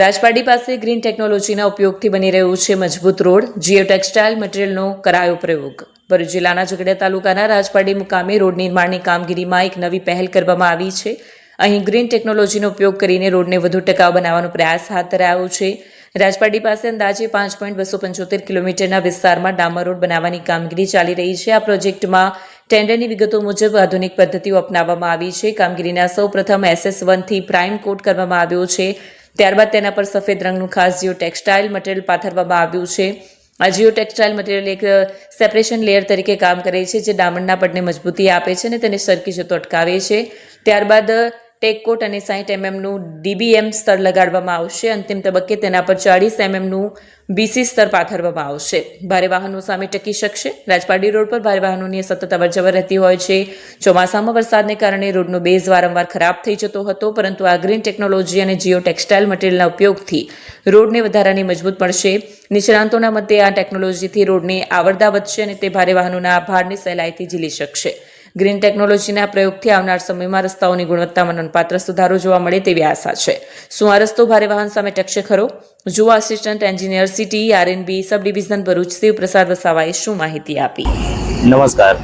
રાજપાડી પાસે ગ્રીન ટેકનોલોજીના ઉપયોગથી બની રહ્યું છે મજબૂત રોડ. જીઓ ટેક્સટાઇલ મટીરિયલનો કરાયો પ્રયોગ. ભરૂચ જિલ્લાના ઝઘડિયા તાલુકાના રાજપાડી મુકામે રોડ નિર્માણની કામગીરીમાં એક નવી પહેલ કરવામાં આવી છે. અહીં ગ્રીન ટેકનોલોજીનો ઉપયોગ કરીને રોડને વધુ ટકાઉ બનાવવાનો પ્રયાસ હાથ ધરાયો છે. રાજપાડી પાસે અંદાજે પાંચ પોઈન્ટ બસો પંચોતેર કિલોમીટરના વિસ્તારમાં ડામર રોડ બનાવવાની કામગીરી ચાલી રહી છે. આ પ્રોજેક્ટમાં ટેન્ડરની વિગતો મુજબ આધુનિક પદ્ધતિઓ અપનાવવામાં આવી છે. કામગીરીના સૌ પ્રથમ એસએસ વનથી પ્રાઇમ કોટ કરવામાં આવ્યો છે. ત્યારબાદ તેના પર સફેદ રંગનું ખાસ જીઓ ટેક્સટાઇલ મટીરિયલ પાથરવામાં આવ્યું છે. આ જીઓ ટેક્સટાઇલ મટીરિયલ એક સેપરેશન લેયર તરીકે કામ કરે છે, જે ડામંડના પડને મજબૂતી આપે છે અને તેને સરકી જતો અટકાવે છે. ત્યારબાદ ટેકકોટ અને સાહીઠ એમએમનું ડીબીએમ સ્તર લગાડવામાં આવશે. અંતિમ તબક્કે તેના પર ચાળીસ એમએમનું બીસી સ્તર પાથરવામાં આવશે. ભારે વાહનો સામે ટકી શકશે. રાજપાડી રોડ પર ભારે વાહનોની સતત અવરજવર રહેતી હોય છે. ચોમાસામાં વરસાદને કારણે રોડનો બેઝ વારંવાર ખરાબ થઈ જતો હતો, પરંતુ આ ગ્રીન ટેકનોલોજી અને જીઓ ટેક્સટાઇલ મટીરિયલના ઉપયોગથી રોડને વધારાની મજબૂત પડશે નિષ્ણાંતોના મતે આ ટેકનોલોજીથી રોડની આવરદા વધશે અને તે ભારે વાહનોના ભારને સહેલાઈથી ઝીલી શકશે. ગ્રીન ટેકનોલોજીના પ્રયોગથી આવનાર સમયમાં રસ્તાઓની ગુણવત્તામાં નોંધપાત્ર સુધારો જોવા મળે તેવી આશા છે. શું આ રસ્તો ભારે વાહન સામે ટકશે ખરો? જુઓ assistant engineer city RNB sub division Bharuch Shivprasad વસાવાએ શું માહિતી આપી? નમસ્કાર.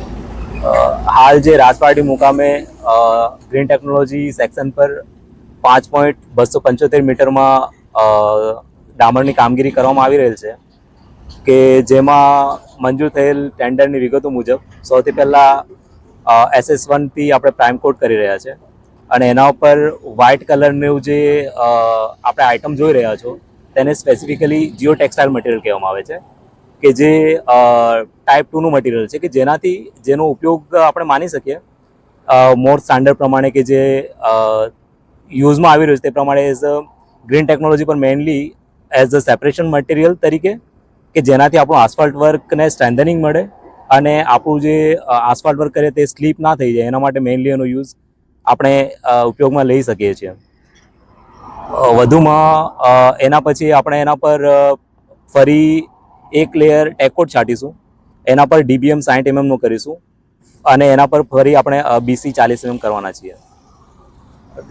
હાલ જે રાજપાટી મુકામે ગ્રીન ટેકનોલોજી સેક્શન પર પાંચ પોઈન્ટ બસો પંચોતેર મીટરમાં ડામરની કામગીરી કરવામાં આવી રહેલ છે કે જેમાં મંજૂર થયેલ ટેન્ડરની વિગતો મુજબ સૌથી પહેલાં એસએસ વનથી આપણે પ્રાઇમ કોટ કરી રહ્યા છે. અને એના ઉપર વ્હાઇટ કલરનું જે આપણે આઇટમ જોઈ રહ્યા છો, તેને સ્પેસિફિકલી જીઓ ટેક્સટાઇલ મટીરિયલ કહેવામાં આવે છે. કે જે ટાઈપ ટુનું મટીરિયલ છે, કે જેનાથી જેનો ઉપયોગ આપણે માની શકીએ. મોર સ્ટાન્ડર્ડ પ્રમાણે કે જે યુઝમાં આવી રહ્યું છે, તે પ્રમાણે એઝ અ ગ્રીન ટેકનોલોજી પર mainly as a separation material તરીકે, કે જેનાથી આપણું આસફાલ્ટ વર્કને સ્ટ્રેન્થનિંગ મળે. અને આપણું જે આસફાલ્ટ વર્ક કરીએ તે સ્લીપ ના થઈ જાય, એના માટે મેઇનલી એનો યુઝ આપણે ઉપયોગમાં લઈ શકીએ છીએ. વધુમાં એના પછી આપણે એના પર ફરી એક લેયર ટેકોટ છાંટીશું. એના પર ડીબીએમ સાઠ એમએમનું કરીશું. અને એના પર ફરી આપણે બીસી ચાલીસ એમએમ કરવાના છીએ.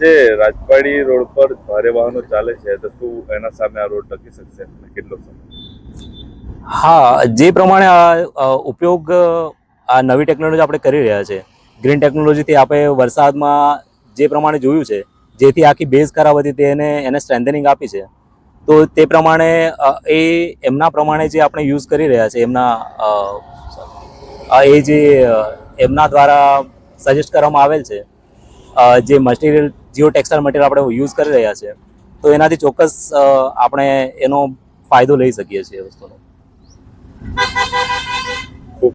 જે રાજપાડી રોડ પર ભારે વાહનો ચાલે છે, તો શું એના સામે આ રોડ ટકી શકશે? કેટલો સમય? હા, જે પ્રમાણે આ ઉપયોગ આ નવી ટેકનોલોજી આપણે કરી રહ્યા છે, ગ્રીન ટેકનોલોજીથી આપણે વરસાદમાં જે પ્રમાણે જોયું છે, જેથી આખી બેઝ ખરાબ હતી તેને એને સ્ટ્રેન્થનિંગ આપી છે. તો તે પ્રમાણે એ, એમના પ્રમાણે જે આપણે યુઝ કરી રહ્યા છે, એમના એ જે એમના દ્વારા સજેસ્ટ કરવામાં આવેલ છે જે મટીરિયલ જીઓ ટેક્સટાઇલ મટીરિયલ આપણે યુઝ કરી રહ્યા છે, તો એનાથી ચોક્કસ આપણે એનો ફાયદો લઈ શકીએ છીએ વસ્તુનો. thank